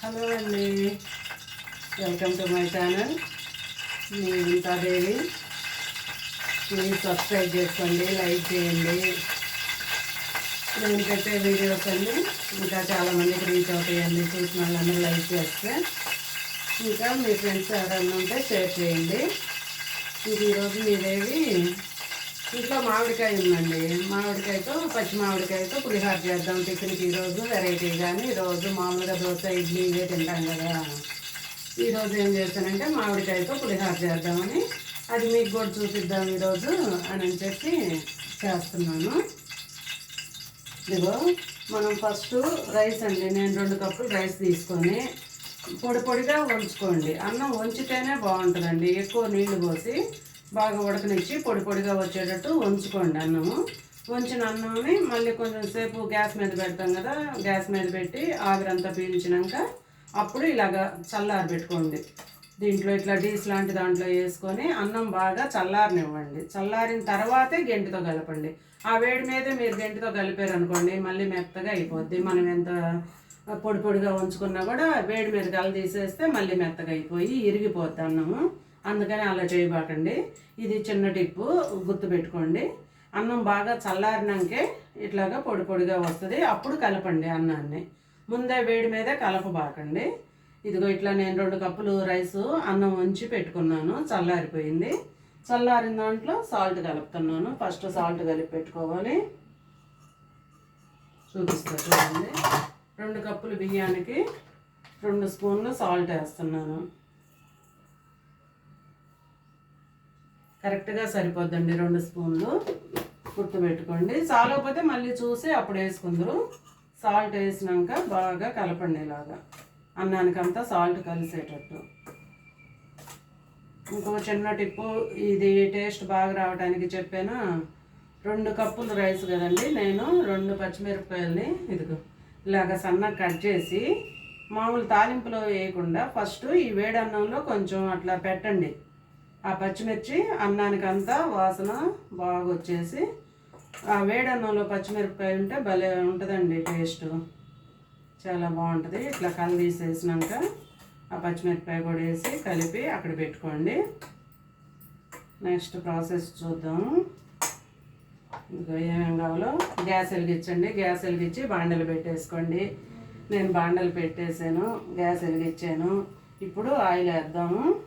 Hello అండి. Welcome to my channel. మీ ఇంతాదేవి మీరు సబ్స్క్రైబ్ చేసుకోండి లైక్ చేయండి. నేను పెట్టే వీడియోస్ అన్ని ఇంకా చాలామందికి రీచ్ అవుతాయండి. చూసిన వాళ్ళందరూ లైక్ చేస్తే. ఇంకా మీ ఫ్రెండ్స్ ఎవరైనా ఉంటే షేర్ చేయండి. ఇది ఈరోజు మీదేవి ఇంట్లో మామిడికాయ ఉందండి. మామిడికాయతో పచ్చి మామిడికాయతో పులిహార చేద్దాం టిఫిన్కి ఈరోజు. వెరైటీ కానీ ఈరోజు మామూలుగా దోశ ఇడ్లీ ఇవే తింటాం కదా. ఈరోజు ఏం చేస్తానంటే మామిడికాయతో పులిహార చేద్దామని అది మీకు కూడా చూపిద్దాం ఈరోజు అని చెప్పి చేస్తున్నాను. ఇదిగో మనం ఫస్ట్ రైస్ అండి నేను రెండు కప్పులు రైస్ తీసుకొని పొడి పొడిగా వంచుకోండి. అన్నం వంచితేనే బాగుంటుందండి. ఎక్కువ నీళ్ళు పోసి బాగా ఉడకనిచ్చి పొడి పొడిగా వచ్చేటట్టు ఉంచుకోండి అన్నము. వంచిన అన్నంని మళ్ళీ కొంచెం సేపు గ్యాస్ మీద పెడతాం కదా గ్యాస్ మీద పెట్టి ఆవిరంతా పీల్చినాక అప్పుడు ఇలాగా చల్లారి పెట్టుకోండి. దీంట్లో ఇట్లా డీస్ లాంటి దాంట్లో వేసుకొని అన్నం బాగా చల్లారనివ్వండి. చల్లారిన తర్వాతే గెంటితో కలపండి. ఆ వేడి మీదే మీరు గెంటితో కలిపారు అనుకోండి మళ్ళీ మెత్తగా అయిపోద్ది. మనం ఎంత పొడి పొడిగా ఉంచుకున్నా కూడా వేడి మీద కల తీసేస్తే మళ్ళీ మెత్తగా అయిపోయి ఇరిగిపోద్ది అన్నము. అందుకని అలా చేయబాకండి. ఇది చిన్న టిప్పు గుర్తుపెట్టుకోండి. అన్నం బాగా చల్లారినాకే ఇట్లాగా పొడి పొడిగా వస్తుంది. అప్పుడు కలపండి అన్నాన్ని. ముందే వేడి మీదే కలపబాకండి. ఇదిగో ఇట్లా నేను రెండు కప్పులు రైస్ అన్నం ఉంచి పెట్టుకున్నాను. చల్లారిపోయింది. చల్లారిన దాంట్లో సాల్ట్ కలుపుతున్నాను. ఫస్ట్ సాల్ట్ కలిపి పెట్టుకోవాలి. చూపిస్తా చూడండి. రెండు కప్పులు బియ్యానికి రెండు స్పూన్లు సాల్ట్ వేస్తున్నాను. కరెక్ట్గా సరిపోద్దండి రెండు స్పూన్లు గుర్తుపెట్టుకోండి. చాలకపోతే మళ్ళీ చూసి అప్పుడు వేసుకుందరు. సాల్ట్ వేసినాక బాగా కలపండి ఇలాగా అన్నానికంతా సాల్ట్ కలిసేటట్టు. ఇంకో చిన్న టిప్పు ఇది టేస్ట్ బాగా రావడానికి చెప్పాను. రెండు కప్పులు రైస్ కదండి నేను రెండు పచ్చిమిరపకాయలని ఇదిగో ఇలాగ సన్నగా కట్ చేసి మామూలు తాలింపులో వేయకుండా ఫస్ట్ ఈ వేడి అన్నంలో కొంచెం అట్లా పెట్టండి. ఆ పచ్చిమిర్చి అన్నానికంతా వాసన బాగా వచ్చేసి ఆ వేడి అన్నంలో పచ్చిమిరపకాయ ఉంటే భలే ఉంటుందండి టేస్ట్. చాలా బాగుంటుంది. ఇట్లా కళ్ళు ఆ పచ్చిమిరపకాయ కూడా వేసి కలిపి అక్కడ పెట్టుకోండి. నెక్స్ట్ ప్రాసెస్ చూద్దాం. ఇంకా ఏమేమి కావాలో. గ్యాస్ వెలిగించండి. గ్యాస్ వెలిగించి బాండలు పెట్టేసుకోండి. నేను బాండలు పెట్టేసాను గ్యాస్ వెలిగించాను. ఇప్పుడు ఆయిల్ వేద్దాము.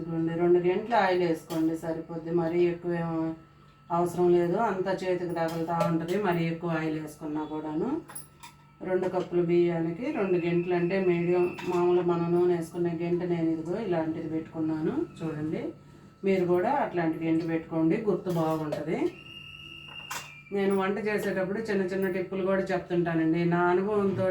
ఇదిగోండి రెండు గంటలు ఆయిల్ వేసుకోండి సరిపోద్ది. మరీ ఎక్కువ అవసరం లేదు. అంతా చేతికి తగులుతూ ఉంటుంది. మరీ ఎక్కువ ఆయిల్ వేసుకున్నా కూడాను. రెండు కప్పులు బియ్యానికి రెండు గంటలు అంటే మీడియం మామూలు మనం నూనె వేసుకునే గంట నేను ఇదిగో ఇలాంటిది పెట్టుకున్నాను. చూడండి. మీరు కూడా అట్లాంటి గంట పెట్టుకోండి. గుర్తు బాగుంటుంది. నేను వంట చేసేటప్పుడు చిన్న చిన్న టిప్పులు కూడా చెప్తుంటానండి. నా అనుభవంతో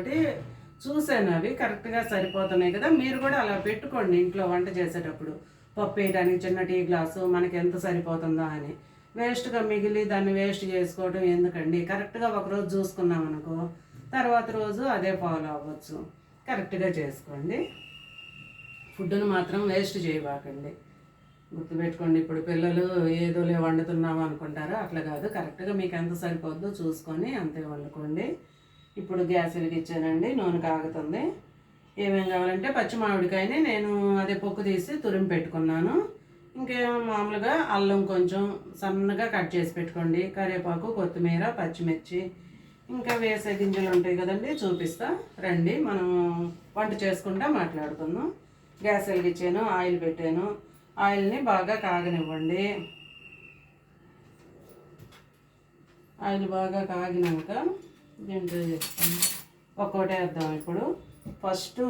చూశాను అవి. కరెక్ట్గా సరిపోతున్నాయి కదా. మీరు కూడా అలా పెట్టుకోండి ఇంట్లో వంట చేసేటప్పుడు. పప్పు వేయడానికి చిన్న టీ గ్లాసు మనకి ఎంత సరిపోతుందో అని. వేస్ట్గా మిగిలి దాన్ని వేస్ట్ చేసుకోవడం ఎందుకండి? కరెక్ట్గా ఒకరోజు చూసుకున్నాం అనుకో తర్వాత రోజు అదే ఫాలో అవ్వచ్చు. కరెక్ట్గా చేసుకోండి. ఫుడ్ను మాత్రం వేస్ట్ చేయబాకండి. గుర్తుపెట్టుకోండి ఇప్పుడు పిల్లలు ఏదోలే వండుతున్నాము అనుకుంటారు అట్లా కాదు. కరెక్ట్గా మీకు ఎంత సరిపోద్దో చూసుకొని అంతే వండుకోండి. ఇప్పుడు గ్యాస్ వెలిగించానండి నూనె కాగుతుంది. ఏమేం కావాలంటే పచ్చి మామిడికాయని నేను అదే పొక్కు తీసి తురిమి పెట్టుకున్నాను. ఇంకేమో మామూలుగా అల్లం కొంచెం సన్నగా కట్ చేసి పెట్టుకోండి. కరివేపాకు కొత్తిమీర పచ్చిమిర్చి ఇంకా వేసే గింజలు ఉంటాయి కదండి చూపిస్తా. రండి మనం వంట చేసుకుంటా మాట్లాడుకుందాం. గ్యాస్ వెలిగించాను ఆయిల్ పెట్టాను. ఆయిల్ని బాగా కాగనివ్వండి. ఆయిల్ బాగా కాగినాక దీంట్లో చేస్తాం ఒక్కోటే వేద్దాం ఇప్పుడు. ఫస్ట్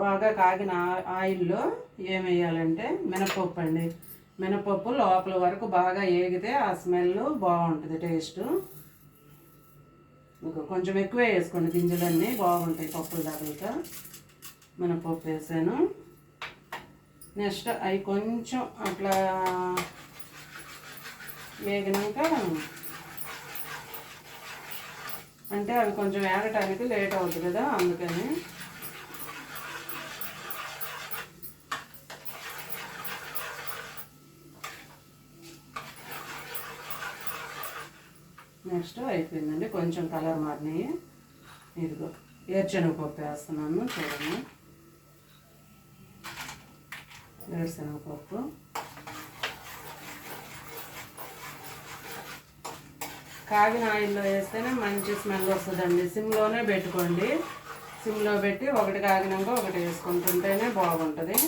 బాగా కాగిన ఆయిల్లో ఏమేయాలంటే మినపప్పు అండి. మినపప్పు లోపల వరకు బాగా ఏగితే ఆ స్మెల్ బాగుంటుంది టేస్ట్. ఇంకా కొంచెం ఎక్కువ వేసుకోండి గింజలన్నీ బాగుంటాయి పప్పులు తగులుతా మినపప్పు వేసాను. నెక్స్ట్ అవి కొంచెం అట్లా వేగినాక అంటే అవి కొంచెం వేగటానికి లేట్ అవుతుంది కదా అందుకని నెక్స్ట్ అయిపోయిందండి. కొంచెం కలర్ మారినాయి. ఇదిగో ఏరుశనగపప్పు వేస్తున్నాను చూడండి. వేరుశనగపప్పు కాగిన ఆయిల్లో వేస్తేనే మంచి స్మెల్ వస్తుందండి. సిమ్లోనే పెట్టుకోండి. సిమ్లో పెట్టి ఒకటి కాగినాక ఒకటి వేసుకుంటుంటేనే బాగుంటుంది.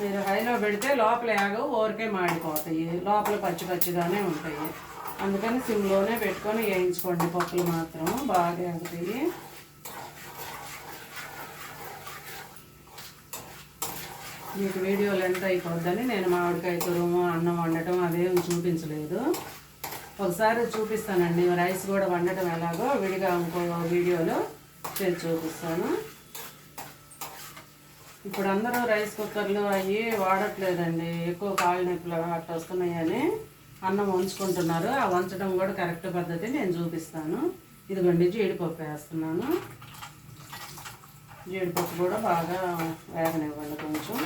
మీరు హైలో పెడితే లోపల యాగవు ఊరికే మాడిపోతాయి. లోపల పచ్చి పచ్చిగానే ఉంటాయి. అందుకని సిమ్లోనే పెట్టుకొని వేయించుకోండి పప్పులు మాత్రం. బాగా వేగుతాయి మీకు వీడియో లెంత్ అయిపోద్దని నేను మామిడికాయ తురుము అన్నం వండటం అదేం చూపించలేదు. ఒకసారి చూపిస్తానండి. రైస్ కూడా వండటం ఎలాగో విడిగా ఇంకో వీడియోలో చేసి చూపిస్తాను. ఇప్పుడు అందరూ రైస్ కుక్కర్లు అవి వాడట్లేదండి. ఎక్కువ కాళ్ళ నొప్పులు అట్లా వస్తున్నాయని. అన్నం వంచుకుంటున్నారు. ఆ వంచడం కూడా కరెక్ట్ పద్ధతి నేను చూపిస్తాను. ఇదిగోండి జీడిపప్పు వేస్తున్నాను. జీడిపప్పు కూడా బాగా వేగనివ్వండి కొంచెం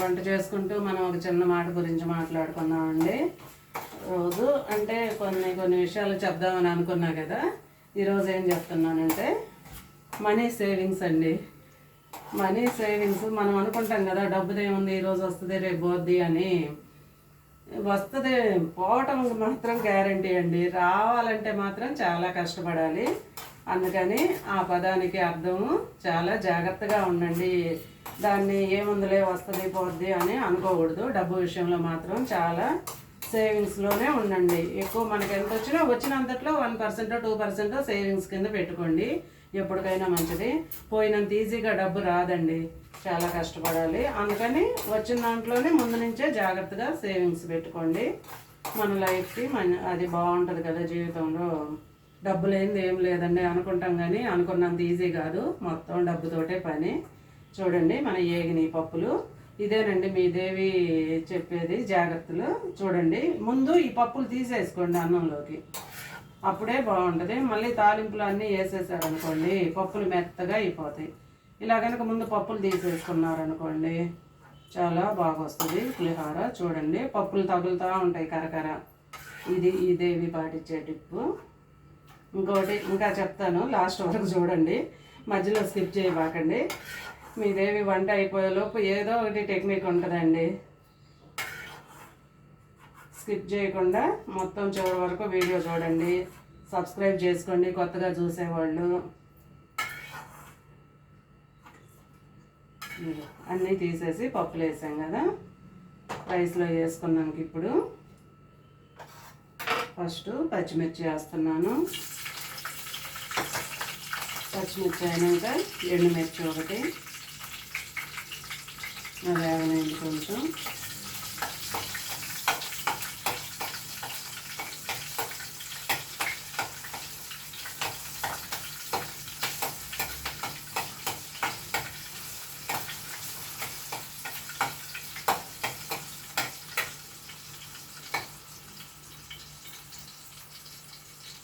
వంట చేసుకుంటూ మనం ఒక చిన్న మాట గురించి మాట్లాడుకున్నామండి రోజు అంటే కొన్ని కొన్ని విషయాలు చెప్దామని అనుకున్నా కదా ఈరోజు ఏం చెప్తున్నానంటే మనీ సేవింగ్స్ అండి. మనీ సేవింగ్స్ మనం అనుకుంటాం కదా డబ్బుది ఏముంది ఈరోజు వస్తుంది రేపు పోద్ది అని. వస్తుంది పోవటం మాత్రం గ్యారంటీ అండి. రావాలంటే మాత్రం చాలా కష్టపడాలి. అందుకని ఆ పదానికి అర్థము చాలా జాగ్రత్తగా ఉండండి. దాన్ని ఏముందులే వస్తుంది పోద్ది అని అనుకోకూడదు. డబ్బు విషయంలో మాత్రం చాలా సేవింగ్స్లోనే ఉండండి. ఎక్కువ మనకి ఎంత వచ్చినా వచ్చినంతట్లో one percent two percent savings కింద పెట్టుకోండి. ఎప్పటికైనా మంచిది. పోయినంత ఈజీగా డబ్బు రాదండి. చాలా కష్టపడాలి. అందుకని వచ్చిన దాంట్లోనే ముందు నుంచే జాగ్రత్తగా సేవింగ్స్ పెట్టుకోండి. మన లైఫ్కి మన అది బాగుంటుంది కదా జీవితంలో. డబ్బు లేనిది ఏం లేదండి అనుకుంటాం కానీ అనుకున్నంత ఈజీ కాదు. మొత్తం డబ్బుతోటే పని. చూడండి మన ఏగిని పప్పులు. ఇదేనండి మీ దేవి చెప్పేది జాగ్రత్తలు. చూడండి ముందు ఈ పప్పులు తీసేసుకోండి అన్నంలోకి. అప్పుడే బాగుంటుంది. మళ్ళీ తాలింపులు అన్నీ వేసేసారనుకోండి పప్పులు మెత్తగా అయిపోతాయి. ఇలా కనుక ముందు పప్పులు తీసేసుకున్నారనుకోండి చాలా బాగా వస్తుంది పులిహోర. చూడండి పప్పులు తగులుతూ ఉంటాయి కరకర. ఇది ఈ దేవి పాటించే టిప్పు ఇంకోటి ఇంకా చెప్తాను లాస్ట్ వరకు చూడండి. మధ్యలో స్కిప్ చేయబాకండి. మీదేవి వంట వంట అయిపోయేలోపు ఏదో ఒకటి టెక్నిక్ ఉంటుందండి. స్కిప్ చేయకుండా మొత్తం చివరి వరకు వీడియో చూడండి. సబ్స్క్రైబ్ చేసుకోండి కొత్తగా చూసేవాళ్ళు. అన్నీ తీసేసి పప్పులు వేసాం కదా. రైస్లో వేసుకున్నాక ఇప్పుడు. ఫస్ట్ పచ్చిమిర్చి వేస్తున్నాను. పచ్చిమిర్చి అయినాక ఎండుమిర్చి ఒకటి. వేగనండి కొంచెం.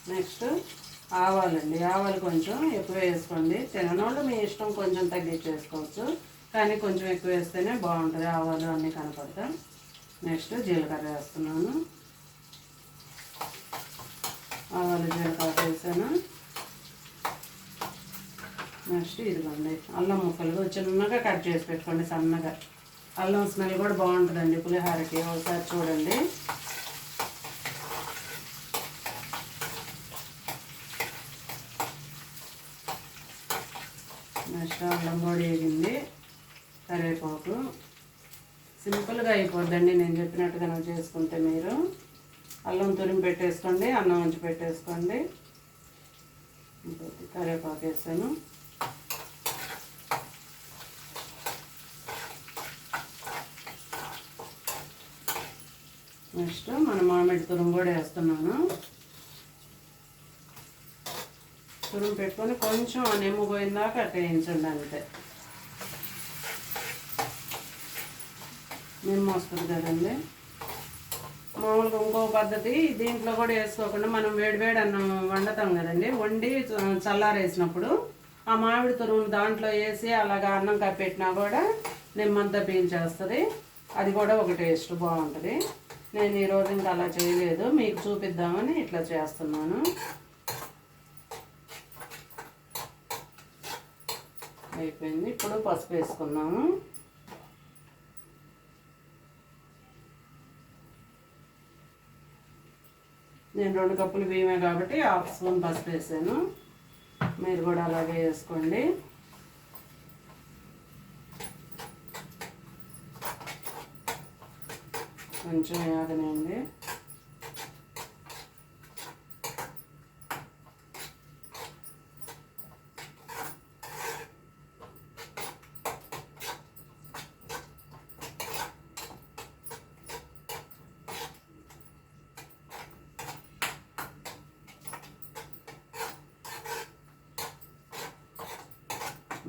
నెక్స్ట్ ఆవాలండి. ఆవాలు కొంచెం ఎక్కువ వేసుకోండి. తిననోళ్ళు మీ ఇష్టం కొంచెం తగ్గించేసుకోవచ్చు. కానీ కొంచెం ఎక్కువ వేస్తేనే బాగుంటుంది. ఆవాలు అన్నీ కనపడతాం నెక్స్ట్ జీలకర్ర వేస్తున్నాను. ఆవాలు జీలకర్ర వేసాను. నెక్స్ట్ ఇదిగోండి అల్లం ముక్కలు. చిన్నగా కట్ చేసి పెట్టుకోండి సన్నగా. అల్లం స్మెల్ కూడా బాగుంటుందండి పులిహోరకి. ఒకసారి చూడండి. నెక్స్ట్ అల్లం పొడి వేగింది. కరివేపాకు. సింపుల్గా అయిపోద్దండి. నేను చెప్పినట్టుగా నువ్వు చేసుకుంటే మీరు. అల్లం తురిమి పెట్టేసుకోండి. అన్నం ఉంచి పెట్టేసుకోండి. కరివేపాకు వేసాను. నెక్స్ట్ మన మామిడి తురుము కూడా వేస్తున్నాను. తురుము పెట్టుకొని కొంచెం నిమ్మ నెమ్ము పోయిందాక అట్లా వేయించండి అంతే. నిమ్మ వస్తుంది కదండి. మామూలుగా ఇంకో పద్ధతి దీంట్లో కూడా వేసుకోకుండా మనం వేడివేడి అన్నం వండుతాం కదండి. వండి చల్లారేసినప్పుడు ఆ మామిడి తురుము దాంట్లో వేసి అలాగా అన్నం కప్పెట్టినా కూడా నిమ్మంతా పీల్చేస్తుంది. అది కూడా ఒక టేస్ట్ బాగుంటుంది. నేను ఈరోజు ఇంకా అలా చేయలేదు. మీకు చూపిద్దామని ఇట్లా చేస్తున్నాను. అయిపోయింది. ఇప్పుడు పసుపు వేసుకున్నాము నేను రెండు కప్పులు బియ్యమే కాబట్టి హాఫ్ స్పూన్ పసుపు వేసాను. మీరు కూడా అలాగే వేసుకోండి. కొంచెం వేగనండి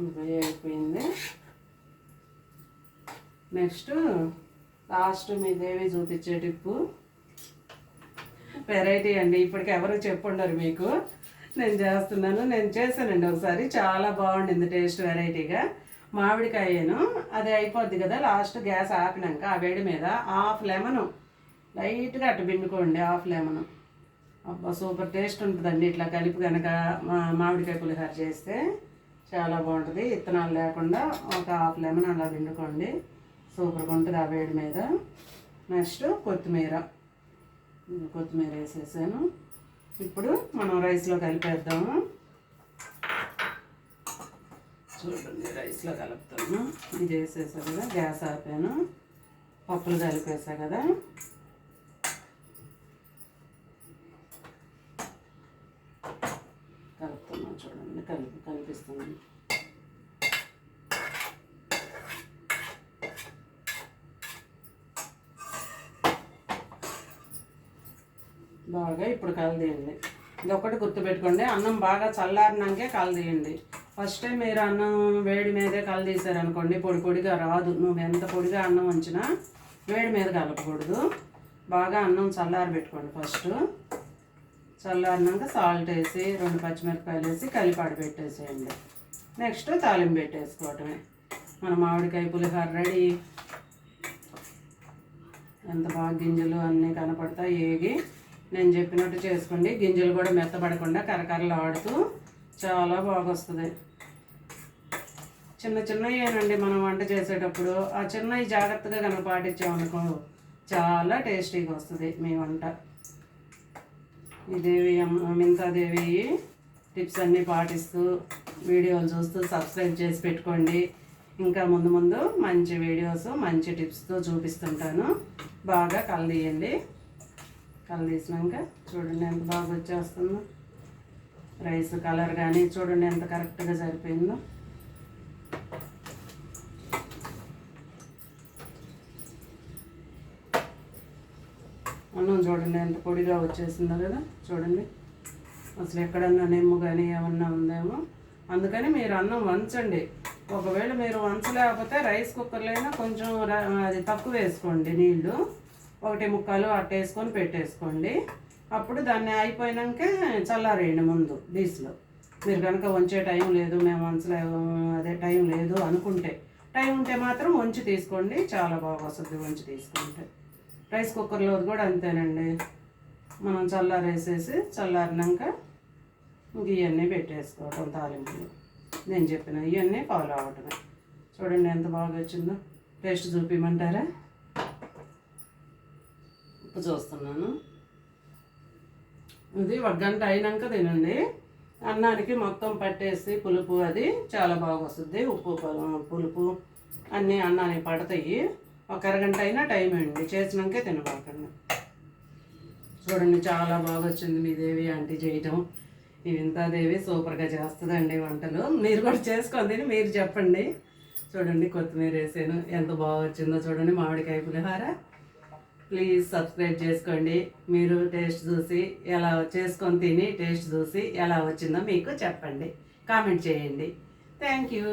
ఇంకా అయిపోయింది నెక్స్ట్ లాస్ట్ మీ దేవి చూపించే టిప్పు. వెరైటీ అండి. ఇప్పటికి ఎవరు చెప్పుండరు మీకు. నేను చేస్తున్నాను. నేను చేశానండి ఒకసారి. చాలా బాగుండింది టేస్ట్ వెరైటీగా. మామిడికాయను. అది అయిపోద్ది కదా. లాస్ట్ గ్యాస్ ఆపినాక ఆ వేడి మీద హాఫ్ లెమను. లైట్గా అటు పిండుకోండి హాఫ్ లెమను. అబ్బా సూపర్ టేస్ట్ ఉంటుందండి. ఇట్లా కలిపి కనుక మామిడికాయ పులిహార చేస్తే చాలా బాగుంటుంది. ఇత్తనాలు లేకుండా ఒక హాఫ్ లెమన్ అలా పిండుకోండి. సూపర్గా ఉంటుంది ఆ వేడి మీద. నెక్స్ట్ కొత్తిమీర. కొత్తిమీర వేసేసాను. ఇప్పుడు మనం రైస్లో కలిపేద్దాము. చూడండి రైస్లో కలుపుతాను. ఇది వేసేసా కదా గ్యాస్ ఆపాను. పప్పులు కలిపేసా కదా. కలుపుతున్నాను చూడండి కలిపి కనిపిస్తుంది బాగా ఇప్పుడు కలదీయండి. ఇది ఒకటి గుర్తుపెట్టుకోండి. అన్నం బాగా చల్లారినాకే కలదీయండి. ఫస్ట్ టైం మీరు అన్నం వేడి మీదే కలదీశారనుకోండి పొడి పొడిగా రాదు. నువ్వు ఎంత పొడిగా అన్నం ఉంచినా వేడి మీద కలపకూడదు. బాగా అన్నం చల్లారి పెట్టుకోండి ఫస్ట్. చల్లారినాక సాల్ట్ వేసి రెండు పచ్చిమిరపకాయలు వేసి కలిపాడు పెట్టేసేయండి నెక్స్ట్ తాలింపు పెట్టేసుకోవటమే. మన మామిడికాయ పులిహోర రెడీ. ఎంత బాగా గింజలు అన్నీ కనపడతాయి ఏగి నేను చెప్పినట్టు చేసుకోండి. గింజలు కూడా మెత్తబడకుండా కరకరలు ఆడుతూ చాలా బాగా వస్తుంది చిన్న చిన్నవేనండి మనం వంట చేసేటప్పుడు. ఆ చిన్నవి జాగ్రత్తగా కనుక పాటించామనుకో చాలా టేస్టీగా వస్తుంది మీ వంట. ఈ దేవి అమ్మ టిప్స్ అన్నీ పాటిస్తూ వీడియోలు చూస్తూ సబ్స్క్రైబ్ చేసి పెట్టుకోండి. ఇంకా ముందు ముందు మంచి వీడియోస్ మంచి టిప్స్తో చూపిస్తుంటాను. బాగా కలదీయండి. కలదీసినాక చూడండి ఎంత బాగా వచ్చేస్తుందో. రైస్ కలర్ కానీ చూడండి ఎంత కరెక్ట్గా సరిపోయిందో. అన్నం చూడండి ఎంత పొడిగా వచ్చేసిందో కదా చూడండి. అసలు ఎక్కడన్నా నిమ్ము కానీ ఏమన్నా ఉందేమో. అందుకని మీరు అన్నం వంచండి. ఒకవేళ మీరు వంచలేకపోతే రైస్ కుక్కర్లైనా కొంచెం అది తక్కువ వేసుకోండి నీళ్ళు. ఒకటి ముక్కలు అట్టేసుకొని పెట్టేసుకోండి. అప్పుడు దాన్ని అయిపోయినాక చల్లారేయండి ముందు డీస్లో. మీరు కనుక వంచే టైం లేదు మేము వంచలే అదే టైం లేదు అనుకుంటే. టైం ఉంటే మాత్రం వంచి తీసుకోండి. చాలా బాగా వస్తుంది వంచి తీసుకుంటే. రైస్ కుక్కర్లో కూడా అంతేనండి. మనం చల్లారేసేసి చల్లారినాక ఇంక ఇవన్నీ పెట్టేసుకోవటం తాలింపులు. నేను చెప్పిన ఇవన్నీ ఫాలో అవటమే. చూడండి ఎంత బాగా వచ్చిందో. టేస్ట్ చూపించమంటారా ఉప్పు చూస్తున్నాను ఇది ఒక గంట అయినాక తినండి. అన్నానికి మొత్తం పట్టేసి పులుపు అది చాలా బాగా వస్తుంది. ఉప్పు పులుపు అన్నీ అన్నానికి పడతాయి. ఒక అరగంట అయినా టైం అండి. చేసినాకే తినబాకండి. చూడండి చాలా బాగా వచ్చింది మీ దేవి ఆంటీ చేయటం. ఈ వింతాదేవి సూపర్గా చేస్తుందండి వంటలు. మీరు కూడా చేసుకోండి తిని మీరు చెప్పండి. చూడండి కొత్తిమీర వేసాను. ఎంత బాగా వచ్చిందో చూడండి మామిడికాయ పులిహార. ప్లీజ్ సబ్స్క్రైబ్ చేసుకోండి. మీరు టేస్ట్ చూసి ఎలా చేసుకొని తిని టేస్ట్ చూసి ఎలా వచ్చిందో మీకు చెప్పండి. కామెంట్ చేయండి. Thank you.